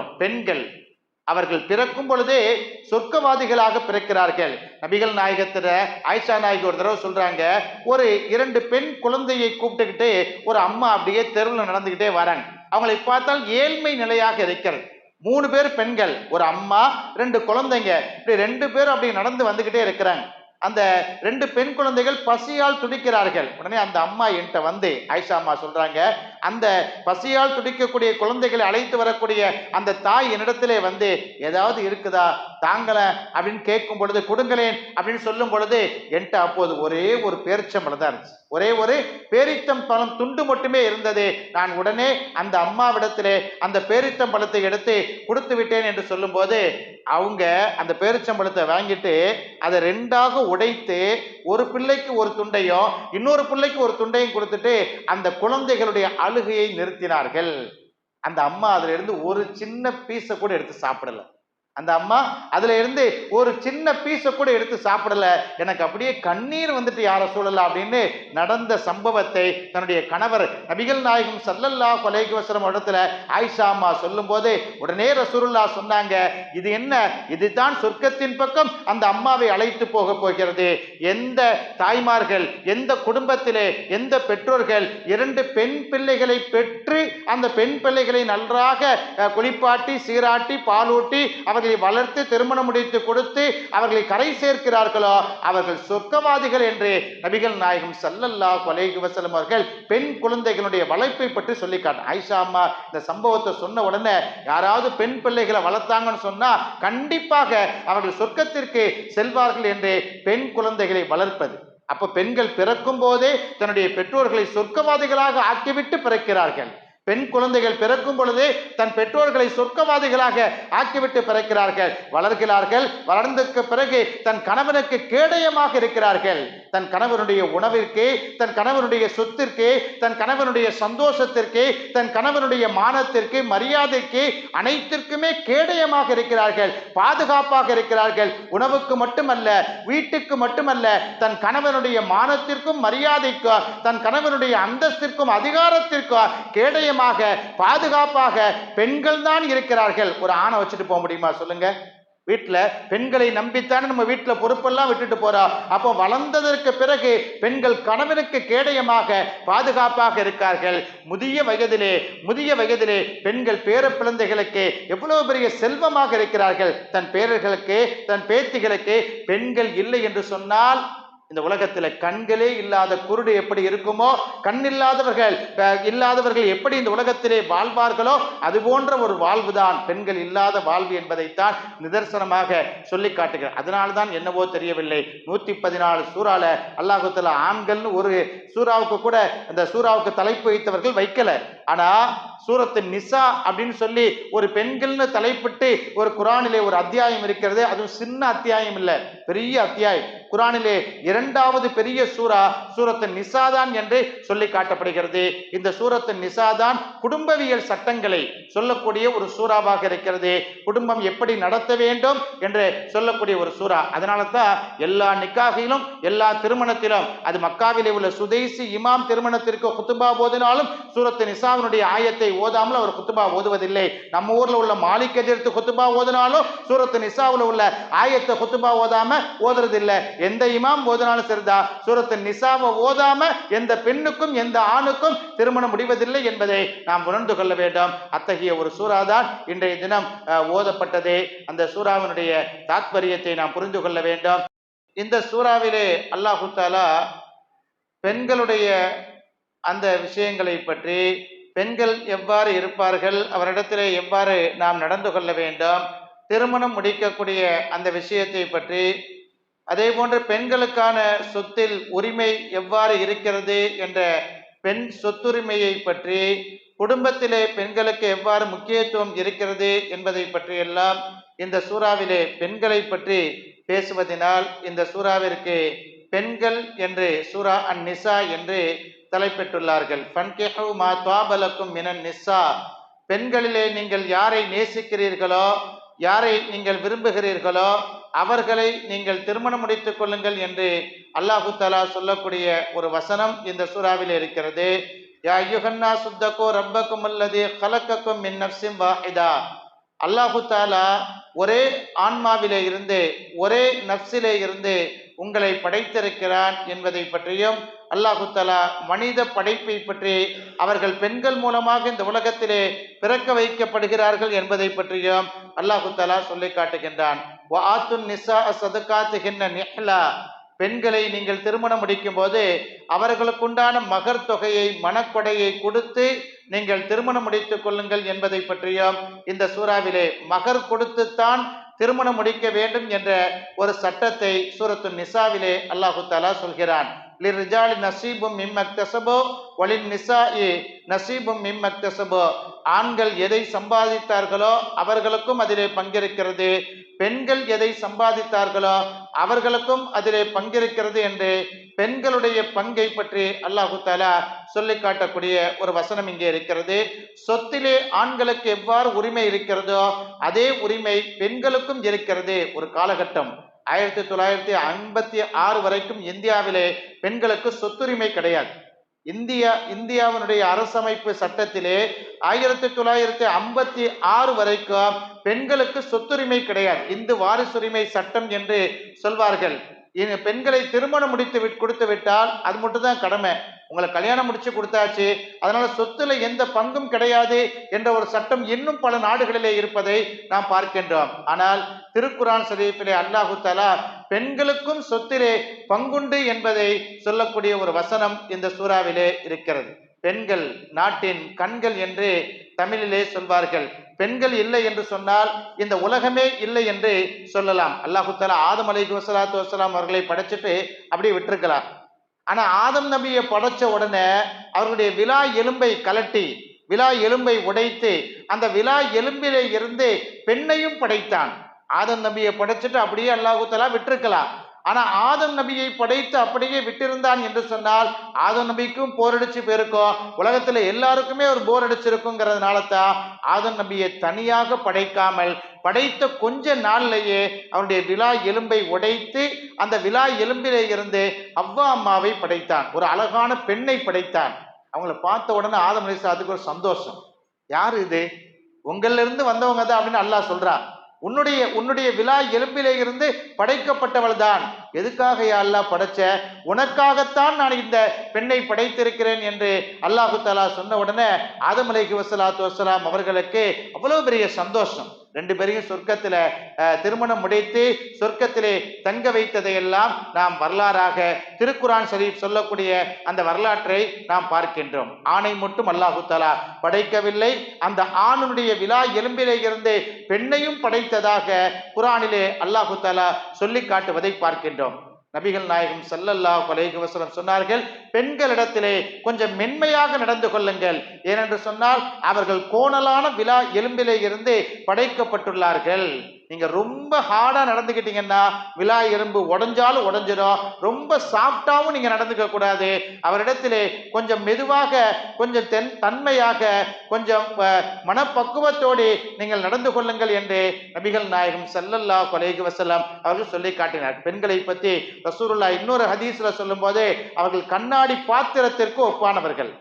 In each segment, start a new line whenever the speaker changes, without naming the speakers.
பெண்கள் அவர்கள் பிறக்கும் பொழுதே சொர்க்கவாதிகளாக பிறக்கிறார்கள். நபிகள் நாயகத்தில் ஆயிஷா நாயகி ஒரு தடவை சொல்றாங்க ஒரு இரண்டு பெண் குழந்தையை கூப்பிட்டுக்கிட்டு ஒரு அம்மா அப்படியே தெருவில் நடந்துக்கிட்டே வராங்க. அவங்களை பார்த்தால் ஏழ்மை நிலையாக இருக்கிறது. மூணு பேர் பெண்கள் ஒரு அம்மா ரெண்டு குழந்தைங்க. இப்படி ரெண்டு பேரும் அப்படி நடந்து வந்துக்கிட்டே இருக்கிறாங்க. அந்த ரெண்டு பெண் குழந்தைகள் பசியால் துடிக்கிறார்கள். உடனே அந்த அம்மா என்கிட்ட வந்து ஆயிஷா அம்மா சொல்றாங்க அந்த பசியால் துடிக்கக்கூடிய குழந்தைகளை அழைத்து வரக்கூடிய அந்த தாய் என்னிடத்திலே வந்து ஏதாவது இருக்குதா? தாங்கள? அப்படின்னு கேட்கும் பொழுது கொடுங்களேன். அப்படின்னு சொல்லும் பொழுது என்கிட்ட அப்போது ஒரே ஒரு பேரிச்சம்பழம் தான் இருந்துச்சு. ஒரே ஒரு பேரித்தம் பழம் துண்டு மட்டுமே இருந்தது. நான் உடனே அந்த அம்மாவிடத்திலே அந்த பேரித்தம்பழத்தை எடுத்து கொடுத்து விட்டேன் என்று சொல்லும்போது அவங்க அந்த பேரிச்சம்பழத்தை வாங்கிட்டு அதை ரெண்டாக உடைத்து ஒரு பிள்ளைக்கு ஒரு துண்டையும் இன்னொரு பிள்ளைக்கு ஒரு துண்டையும் கொடுத்துட்டு அந்த குழந்தைகளுடைய அழுகையை நிறுத்தினார்கள். அந்த அம்மா அதுல இருந்து ஒரு சின்ன பீஸை கூட எடுத்து சாப்பிடல. அந்த அம்மா அதுல இருந்து ஒரு சின்ன பீஸை கூட எடுத்து சாப்பிடல. எனக்கு அப்படியே கண்ணீர் வந்துட்டு யார சூழல? அப்படின்னு நடந்த சம்பவத்தை தன்னுடைய கணவர் நபிகள் நாயகம் சல்லல்லா கொலைக்கு வசரம் இடத்துல ஆயிஷா அம்மா சொல்லும் போது உடனே ரசூருல்லா சொன்னாங்க இது என்ன? இதுதான் சொர்க்கத்தின் பக்கம் அந்த அம்மாவை அழைத்து போக போகிறது. எந்த தாய்மார்கள் எந்த குடும்பத்திலே எந்த பெற்றோர்கள் இரண்டு பெண் பிள்ளைகளை பெற்று அந்த பெண் பிள்ளைகளை நன்றாக குளிப்பாட்டி சீராட்டி பாலூட்டி அவர் அவர்களை வளர்த்து திருமணம் முடித்து கொடுத்து அவர்களை கரை சேர்க்கிறார்களோ அவர்கள் சொர்க்கவாதிகள் என்று நபிகள் நாயகம் சல்லல்லா கொலைகு வசலம் அவர்கள் பெண் குழந்தைகளுடைய வளர்ப்பை பற்றி சொல்லி காட்டு ஆயிஷா அம்மா இந்த சம்பவத்தை சொன்ன உடனே யாராவது பெண் பிள்ளைகளை வளர்த்தாங்கன்னு சொன்னா கண்டிப்பாக அவர்கள் சொர்க்கத்திற்கு செல்வார்கள் என்று பெண் குழந்தைகளை வளர்ப்பது. அப்ப பெண்கள் பிறக்கும் போதே தன்னுடைய பெற்றோர்களை சொர்க்கவாதிகளாக ஆக்கிவிட்டு பிறக்கிறார்கள். பெண் குழந்தைகள் பிறக்கும் பொழுதே தன் பெற்றோர்களை சொர்க்கவாதிகளாக ஆக்கிவிட்டு பிறக்கிறார்கள். வளர்கிறார்கள். வளர்ந்ததுக்கு பிறகு தன் கணவனுக்கு கேடயமாக இருக்கிறார்கள். தன் கணவனுடைய உணவிற்கே தன் கணவனுடைய சொத்திற்கே தன் கணவனுடைய சந்தோஷத்திற்கே தன் கணவனுடைய மானத்திற்கு மரியாதைக்கு அனைத்திற்குமே கேடயமாக இருக்கிறார்கள் பாதுகாப்பாக இருக்கிறார்கள். உணவுக்கு மட்டுமல்ல வீட்டுக்கு மட்டுமல்ல தன் கணவனுடைய மானத்திற்கும் மரியாதைக்கோ தன் கணவனுடைய அந்தஸ்திற்கும் அதிகாரத்திற்கோ கேடயமாக பாதுகாப்பாக பெண்கள் தான் இருக்கிறார்கள். ஒரு ஆணை வச்சுட்டு போக முடியுமா? சொல்லுங்க. வீட்டில் பெண்களை நம்பித்தானே நம்ம வீட்டில் பொறுப்பெல்லாம் விட்டுட்டு போகிறோம் அப்போ வளர்ந்ததற்கு பிறகு பெண்கள் கணவனுக்கு கேடயமாக பாதுகாப்பாக இருக்கார்கள். முதிய வயதிலே முதிய வயதிலே பெண்கள் பேர பிள்ளைகளுக்கு எவ்வளவு பெரிய செல்வமாக இருக்கிறார்கள். தன் பேரர்களுக்கு தன் பேத்திகளுக்கு பெண்கள் இல்லை என்று சொன்னால் இந்த உலகத்துல கண்களே இல்லாத குருடு எப்படி இருக்குமோ கண் இல்லாதவர்கள் இல்லாதவர்கள் எப்படி இந்த உலகத்திலே வாழ்வார்களோ அது போன்ற ஒரு வாழ்வுதான். பெண்கள் இல்லாத வாழ்வு என்பதைத்தான் நிதர்சனமாக சொல்லி காட்டுகிறார். அதனால்தான் என்னவோ தெரியவில்லை. நூத்தி பதினாலு சூறால அல்லாஹுத்துல ஆண்கள்னு ஒரு சூறாவுக்கு கூட அந்த சூறாவுக்கு தலைப்பு வைத்தவர்கள் வைக்கல. ஆனா சூரத்து நிசா அப்படின்னு சொல்லி ஒரு பெண்கள்னு தலைப்பிட்டு ஒரு குரானிலே ஒரு அத்தியாயம் இருக்கிறது. அதுவும் சின்ன அத்தியாயம் இல்லை பெரிய அத்தியாயம். குரானிலே இரண்டாவது பெரிய சூரா சூரத்து நிசாதான் என்று சொல்லி காட்டப்படுகிறது. இந்த சூரத்து நிசாதான் குடும்பவியல் சட்டங்களை சொல்லக்கூடிய ஒரு சூறாவாக இருக்கிறது. குடும்பம் எப்படி நடத்த வேண்டும் என்று சொல்லக்கூடிய ஒரு சூறா. அதனால தான் எல்லா நிக்காகிலும் எல்லா திருமணத்திலும் அது மக்காவிலே உள்ள சுதேசி இமாம் திருமணத்திற்கு குத்துபா போதினாலும் சூரத்து நிசாவினுடைய ஆயத்தை ஓதாமல் அவர் குத்துபா ஓதுவதில்லை. நம்ம ஊர்ல உள்ள மாலிக் எதிர்த்து குத்துபா ஓதினாலும் சூரத்து நிசாவில் உள்ள ஆயத்தை குத்துபா ஓதாம ஓதுறதில்லை. எந்த இமாம் ஓதினாலும் சரிதா? சூரத்து நிசாவை ஓதாம எந்த பெண்ணுக்கும் எந்த ஆணுக்கும் திருமணம் முடிவதில்லை என்பதை நாம் உணர்ந்து கொள்ள வேண்டும். அத்தகைய ஒரு சூறாதான் இன்றைய தினம் ஓதப்பட்டது. அந்த சூறாவினுடைய தாத்பரியத்தை நாம் புரிந்து கொள்ள வேண்டும். இந்த சூறாவிலே அல்லாஹு தாலா பெண்களுடைய அந்த விஷயங்களை பற்றி பெண்கள் எவ்வாறு இருப்பார்கள் அவரிடத்திலே எவ்வாறு நாம் நடந்து கொள்ள வேண்டும் திருமணம் முடிக்கக்கூடிய அந்த விஷயத்தை பற்றி அதே போன்று பெண்களுக்கான சொத்தில் உரிமை எவ்வாறு இருக்கிறது என்ற பெண் சொத்துரிமையை பற்றி குடும்பத்திலே பெண்களுக்கு எவ்வாறு முக்கியத்துவம் இருக்கிறது என்பதை பற்றியெல்லாம் இந்த சூறாவிலே பெண்களை பற்றி பேசுவதனால் இந்த சூறாவிற்கு பெண்கள் என்று சூரா அன் நிசா என்று தலைப்பெற்றுள்ளார்கள் ஃபன்கிஹு மா துவாபலக்கும் மினன் நிசா. பெண்களிலே நீங்கள் யாரை நேசிக்கிறீர்களோ யாரை நீங்கள் விரும்புகிறீர்களோ அவர்களை நீங்கள் திருமணம் முடித்துக் கொள்ளுங்கள் என்று அல்லாஹு தலா சொல்லக்கூடிய ஒரு வசனம் இந்த சூறாவில் இருக்கிறது. யா யுகன்னா சுத்தக்கோ ரப்பக்கும் அல்லது கலக்கக்கும் மின் நப்சிம் வாஹிதா. அல்லாஹு தாலா ஒரே ஆன்மாவிலே இருந்து ஒரே நப்சிலே இருந்து உங்களை படைத்திருக்கிறான் என்பதை பற்றியும் அல்லாஹுத்தலா மனித படைப்பை பற்றி அவர்கள் பெண்கள் மூலமாக இந்த உலகத்திலே பிறக்க வைக்கப்படுகிறார்கள் என்பதை பற்றியும் அல்லாஹு தலா சொல்லி காட்டுகின்றான். நிசா பெண்களை நீங்கள் திருமணம் முடிக்கும் போது அவர்களுக்குண்டான மகர் தொகையை மனக்கொடையை கொடுத்து நீங்கள் திருமணம் முடித்துக் கொள்ளுங்கள் என்பதை பற்றியும் இந்த சூறாவிலே மகர் கொடுத்துத்தான் திருமணம் முடிக்க வேண்டும் என்ற ஒரு சட்டத்தை சூரத்து நிசாவிலே அல்லாஹு தாலா சொல்கிறான். லிர்ஜாலி நசீபும் மிம்மக்தசபோ ஒலின் நிசாஇ நசீபும் மிம்மக்தசபோ ஆண்கள் எதை சம்பாதித்தார்களோ அவர்களுக்கும் அதிலே பங்கிருக்கிறது. பெண்கள் எதை சம்பாதித்தார்களோ அவர்களுக்கும் அதிலே பங்கிருக்கிறது என்று பெண்களுடைய பங்கை பற்றி அல்லாஹு தாலா சொல்லி காட்டக்கூடிய ஒரு வசனம் இங்கே இருக்கிறது. சொத்திலே ஆண்களுக்கு எவ்வாறு உரிமை இருக்கிறதோ அதே உரிமை பெண்களுக்கும் இருக்கிறது. ஒரு காலகட்டம். ஆயிரத்தி தொள்ளாயிரத்தி ஐம்பத்தி ஆறு வரைக்கும் இந்தியாவிலே பெண்களுக்கு சொத்துரிமை கிடையாது. இந்தியா இந்தியாவினுடைய அரசமைப்பு சட்டத்திலே ஆயிரத்தி தொள்ளாயிரத்தி ஐம்பத்தி ஆறு வரைக்கும் பெண்களுக்கு சொத்துரிமை கிடையாது. இந்து வாரிசுரிமை சட்டம் என்று சொல்வார்கள். இனி பெண்களை திருமணம் முடித்து விட் கொடுத்து விட்டால் அது மட்டும் தான் கடமை. உங்களை கல்யாணம் முடிச்சு கொடுத்தாச்சு. அதனால சொத்துல எந்த பங்கும் கிடையாது என்ற ஒரு சட்டம் இன்னும் பல நாடுகளிலே இருப்பதை நாம் பார்க்கின்றோம். ஆனால் திருக்குரான் ஷரீஃபிலே அல்லாஹு தலா பெண்களுக்கும் சொத்திலே பங்குண்டு என்பதை சொல்லக்கூடிய ஒரு வசனம் இந்த சூறாவிலே இருக்கிறது. பெண்கள் நாட்டின் கண்கள் என்று தமிழிலே சொல்வார்கள். பெண்கள் இல்லை என்று சொன்னால் இந்த உலகமே இல்லை என்று சொல்லலாம். அல்லாஹு தாலா ஆதம் அலைஹி வசலாத்து வசலாம் அவர்களை படைச்சிட்டு அப்படியே விட்டுருக்கலாம். ஆனா ஆதம் நபியை படைச்ச உடனே அவர்களுடைய விழா எலும்பை கலட்டி விழா எலும்பை உடைத்து அந்த விழா எலும்பிலே இருந்து பெண்ணையும் படைத்தான். ஆதம் நபியை படைச்சிட்டு அப்படியே அல்லாஹு விட்டுருக்கலாம். ஆனா ஆதம் நபியை படைத்து அப்படியே விட்டிருந்தான் என்று சொன்னால் ஆதம் நபிக்கும் போர் அடிச்சு போயிருக்கும். உலகத்துல எல்லாருக்குமே ஒரு போர் அடிச்சிருக்குங்கிறதுனால தான் ஆதம் நபியை தனியாக படைக்காமல் படைத்த கொஞ்ச நாள்லேயே அவனுடைய விழா எலும்பை உடைத்து அந்த விழா எலும்பிலே இருந்து அவ்வா அம்மாவை படைத்தான். ஒரு அழகான பெண்ணை படைத்தான். அவங்கள பார்த்த உடனே ஆதம் அலிசா அதுக்கு ஒரு சந்தோஷம். யார் இது? உங்கள்ல இருந்து வந்தவங்க தான் அப்படின்னு அல்லாஹ் சொல்றான் உன்னுடைய உன்னுடைய விழா எலும்பிலே இருந்து படைக்கப்பட்டவள் தான். எதுக்காக யா அல்லாஹ் படைச்ச? உனக்காகத்தான் நான் இந்த பெண்ணை படைத்திருக்கிறேன் என்று அல்லாஹு தாலா சொன்ன உடனே ஆதம் அலைஹி வசலாத்து வசலாம் அவர்களுக்கு அவ்வளவு பெரிய சந்தோஷம். ரெண்டு பேரையும் சொர்க்கத்தில் திருமணம் முடித்து சொர்க்கத்திலே தங்க வைத்ததையெல்லாம் நாம் வரலாறாக திருக்குரான் ஷரீப் சொல்லக்கூடிய அந்த வரலாற்றை நாம் பார்க்கின்றோம். ஆணை மட்டும் அல்லாஹுத்தாலா படைக்கவில்லை. அந்த ஆணுடைய விழா எலும்பிலே இருந்து பெண்ணையும் படைத்ததாக குரானிலே அல்லாஹு தலா சொல்லி காட்டுவதை பார்க்கின்றோம். நபிகள் நாயகம் ஸல்லல்லாஹு அலைஹி வசலம் சொன்னார்கள் பெண்களிடத்திலே கொஞ்சம் மென்மையாக நடந்து கொள்ளுங்கள். ஏனென்று சொன்னால் அவர்கள் கோணலான விழா எலும்பிலே இருந்து படைக்கப்பட்டுள்ளார்கள். நீங்க ரொம்ப ஹார்டா நடந்துக்கிட்டீங்கன்னா விழா எறும்பு உடஞ்சாலும் உடஞ்சிடும் ரொம்ப சாஃப்டாவும் நீங்க நடந்துக்க கூடாது. அவரிடத்திலே கொஞ்சம் மெதுவாக கொஞ்சம் தென் தன்மையாக கொஞ்சம் மனப்பக்குவத்தோடு நீங்கள் நடந்து கொள்ளுங்கள் என்று நபிகள் நாயகம் செல்லல்லா கொலைகு வஸல்லம் அவர்கள் சொல்லி காட்டினார். பெண்களை பற்றி ரசூருல்லா இன்னொரு ஹதீஸ்ல சொல்லும்போது அவர்கள் கண்ணாடி பாத்திரத்திற்கு ஒப்பானவர்கள்.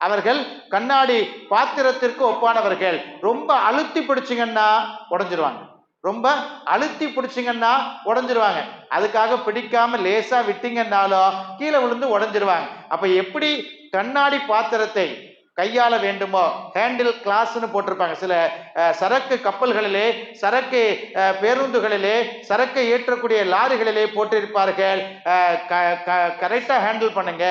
அவர்கள் கண்ணாடி பாத்திரத்திற்கு ஒப்பானவர்கள். ரொம்ப அழுத்தி பிடிச்சிங்கன்னா உடஞ்சிருவாங்க. ரொம்ப அழுத்தி பிடிச்சிங்கன்னா உடஞ்சிருவாங்க. அதுக்காக பிடிக்காம லேசா விட்டீங்கன்னாலும் கீழே விழுந்து உடஞ்சிருவாங்க. அப்ப எப்படி கண்ணாடி பாத்திரத்தை கையாள வேண்டுமோ ஹேண்டில் கிளாஸ்ன்னு போட்டிருப்பாங்க. சில சரக்கு கப்பல்களிலே சரக்கு பேருந்துகளிலே சரக்கை ஏற்றக்கூடிய லாரிகளிலே போட்டிருப்பார்கள். கரெக்டாக ஹேண்டில் பண்ணுங்க.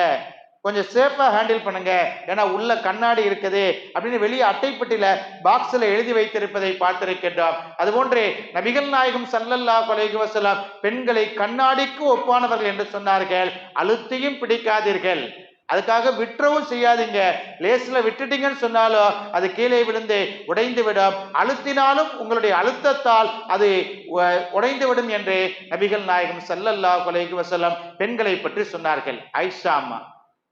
கொஞ்சம் சேஃபாக ஹேண்டில் பண்ணுங்க. ஏன்னா உள்ள கண்ணாடி இருக்குது. அப்படின்னு வெளியே அட்டைப்பட்டியில் பாக்ஸில் எழுதி வைத்திருப்பதை பார்த்திருக்கின்றோம். அதுபோன்று நபிகள் நாயகம் சல்லல்லா கொலைகு வஸல்லம் பெண்களை கண்ணாடிக்கு ஒப்பானவர்கள் என்று சொன்னார்கள். அழுத்தியும் பிடிக்காதீர்கள். அதுக்காக விட்டுறவும் செய்யாதீங்க. லேஸில் விட்டுட்டீங்கன்னு சொன்னாலும் அது கீழே விழுந்து உடைந்து விடும் அழுத்தினாலும் உங்களுடைய அழுத்தத்தால் அது உடைந்து விடும் என்று நபிகள் நாயகம் சல்லல்லா கொலைகு வசலம் பெண்களை பற்றி சொன்னார்கள். ஐஷா அம்மா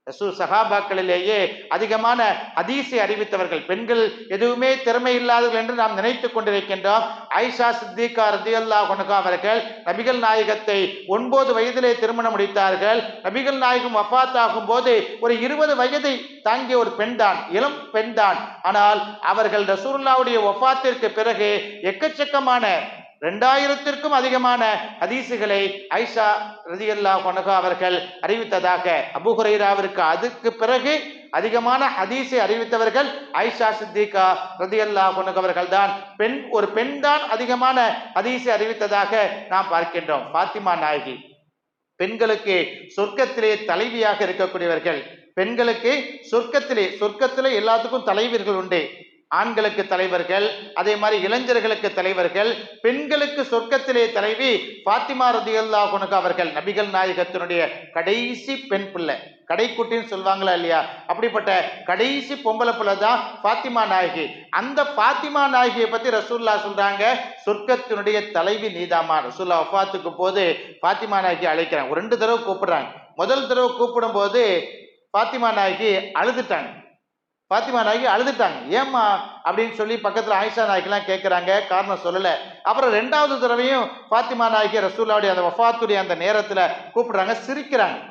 ரசூ சகாபாக்களிலேயே அதிகமான ஹதீஸை அறிவித்தவர்கள். பெண்கள் எதுவுமே திறமை இல்லாதவர்கள் என்று நாம் நினைத்துக் கொண்டிருக்கின்றோம். ஐஷா சித்திகா ரதியல்லா கொனகா அவர்கள் நபிகள் நாயகத்தை ஒன்பது வயதிலே திருமணம் முடித்தார்கள். நபிகள் நாயகம் வஃபாத்தாகும் போது ஒரு இருபது வயதை தாங்கிய ஒரு பெண்தான் இளம் பெண்தான். ஆனால் அவர்கள் ரசூல்லாவுடைய ஒஃபாத்திற்கு பிறகு எக்கச்சக்கமான ரெண்டாயிரத்திற்கும் அதிகமான ஹதீசுகளை ஐஷா ரதியல்லா கொனகா அவர்கள் அறிவித்ததாக அபுஹுரைராவிற்கு அதுக்கு பிறகு அதிகமான ஹதீஸை அறிவித்தவர்கள் ஐஷா சித்திகா ரதியல்லா கொனகவர்கள் தான் பெண் ஒரு பெண் தான் அதிகமான ஹதீஸை அறிவித்ததாக நாம் பார்க்கின்றோம். பாத்திமா நாயகி. பெண்களுக்கு சொர்க்கத்திலே தலைவியாக இருக்கக்கூடியவர்கள். பெண்களுக்கு சொர்க்கத்திலே சொர்க்கத்திலே எல்லாத்துக்கும் தலைவர்கள் உண்டு. ஆண்களுக்கு தலைவர்கள் அதே மாதிரி இளைஞர்களுக்கு தலைவர்கள் பெண்களுக்கு சொர்க்கத்திலே தலைவி பாத்திமா ரதியல்லா அவர்கள் நபிகள் நாயகத்தினுடைய கடைசி பெண் பிள்ளை. கடைக்குட்டின்னு சொல்லுவாங்களா இல்லையா? அப்படிப்பட்ட கடைசி பொம்பளை பிள்ளை தான் பாத்திமா நாயகி. அந்த பாத்திமா நாயகியை பத்தி ரசூல்லா சொல்றாங்க சொர்க்கத்தினுடைய தலைவி நீதாமா. ரசூல்லா வஃபாத்துக்கு போது பாத்திமா நாயகி அழைக்கிறாங்க. ஒரு ரெண்டு தடவை கூப்பிடுறாங்க. முதல் தடவை கூப்பிடும் போது பாத்திமா நாயகி அழுதுட்டாங்க. பாத்திமா நாயகி அழுதுட்டாங்க. ஏம்மா அப்படின்னு சொல்லி பக்கத்துல ஆயிஷா நாயகிலாம் கேட்குறாங்க காரணம் சொல்லலை. அப்புறம் ரெண்டாவது தடவையும் பாத்திமா நாயகி ரசூல்லாவுடைய அந்த வஃபாத்துடைய அந்த நேரத்துல கூப்பிடுறாங்க. சிரிக்கிறாங்க.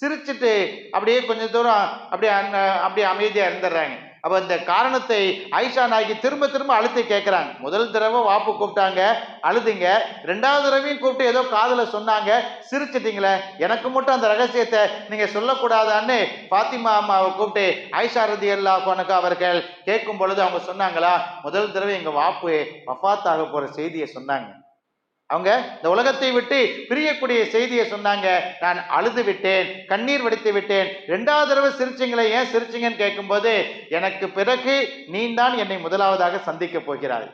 சிரிச்சிட்டு அப்படியே கொஞ்சம் தூரம் அப்படியே அப்படியே அமைதியா இருந்துடுறாங்க. அப்ப இந்த காரணத்தை ஆயிஷா நாயகி திரும்ப திரும்ப அழுத்தி கேட்குறாங்க முதல் தடவை வாப்பு கூப்பிட்டாங்க அழுதுங்க. ரெண்டாவது தடவையும் கூப்பிட்டு ஏதோ காதில் சொன்னாங்க. சிரிச்சிட்டீங்களே எனக்கு மட்டும் அந்த ரகசியத்தை நீங்க சொல்லக்கூடாதான்னு பாத்திமா அம்மாவை கூப்பிட்டு ஆயிஷா ரதி அல்லா கொனக்கு அவர்கள் கேட்கும் பொழுது அவங்க சொன்னாங்களா முதல் தடவை எங்க வாப்பு வஃபாத்தாக போற செய்தியை சொன்னாங்க. அவங்க இந்த உலகத்தை விட்டு பிரியக்கூடிய செய்தியை சொன்னாங்க. நான் அழுது விட்டேன் கண்ணீர் வடித்து விட்டேன். ரெண்டாவது தடவை சிரிச்சிங்களே ஏன் சிரிச்சிங்கன்னு கேட்கும்போது எனக்கு பிறகு நீந்தான் என்னை முதலாவதாக சந்திக்க போகிறாய்.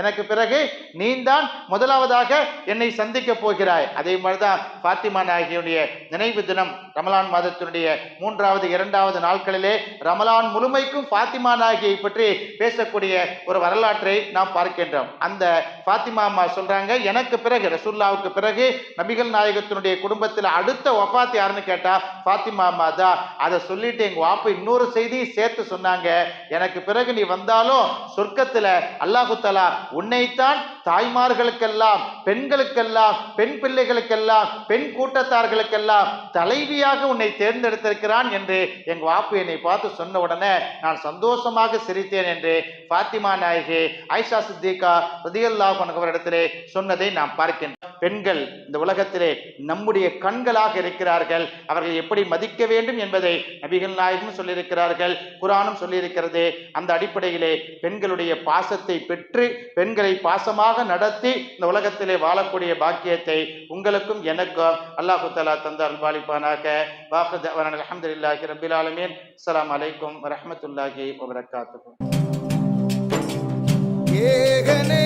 எனக்கு பிறகு நீந்தான் முதலாவதாக என்னை சந்திக்க போகிறாய். அதே மாதிரிதான் பாத்திமா நாயகியுடைய நினைவு தினம் ரமலான் மாதத்தினுடைய மூன்றாவது இரண்டாவது நாட்களிலே ரமலான் முழுமைக்கும் பாத்திமா நாயகியை பற்றி பேசக்கூடிய ஒரு வரலாற்றை நாம் பார்க்கின்றோம். அந்த பாத்திமா அம்மா சொல்றாங்க எனக்கு பிறகு ரசூல்லாவுக்கு பிறகு நபிகள் நாயகத்தினுடைய குடும்பத்தில் அடுத்த வஃபாத் யாருன்னு கேட்டா பாத்திமா அம்மா தான். அதை சொல்லிட்டு எங்க வாப்பு இன்னொரு செய்தியை சேர்த்து சொன்னாங்க. எனக்கு பிறகு நீ வந்தாலும் சொர்க்கத்துல அல்லாஹு தலா உன்னைத்தான் தாய்மார்களுக்கெல்லாம் பெண்களுக்கெல்லாம் பெண் பிள்ளைகளுக்கெல்லாம் பெண் கூட்டத்தார்களுக்கெல்லாம் தலைவியாக உன்னை தேர்ந்தெடுத்திருக்கிறான் என்று எங்க வாப்பு என்னை பார்த்து சொன்ன உடனே நான் சந்தோஷமாக சிரித்தேன் என்று பாத்திமா நாயகி ஐஷா சித்திகா ரதியல்லா அவரிடத்திலே சொன்னதை நாம் பார்க்கின்றோம். பெண்கள் இந்த உலகத்திலே நம்முடைய கண்களாக இருக்கிறார்கள். அவர்கள் எப்படி மதிக்க வேண்டும் என்பதை நபிகள் நாயகம் சொல்லியிருக்கிறார்கள் குரானும் சொல்லியிருக்கிறது. அந்த அடிப்படையிலே பெண்களுடைய பாசத்தை பெற்று பெண்களை பாசமாக நடத்தி இந்த உலகத்திலே வாழக்கூடிய பாக்கியத்தை உங்களுக்கும் எனக்கும் அல்லாஹு தலா தந்த அல்பாலிப்பானாக வாக்கு அலமதுல்லாஹி ரபில் ஆலமீன். அஸ்ஸலாமு அலைக்கும் வரஹ்மத்துல்லாஹி வபரகாத்துஹு.
ஏகனே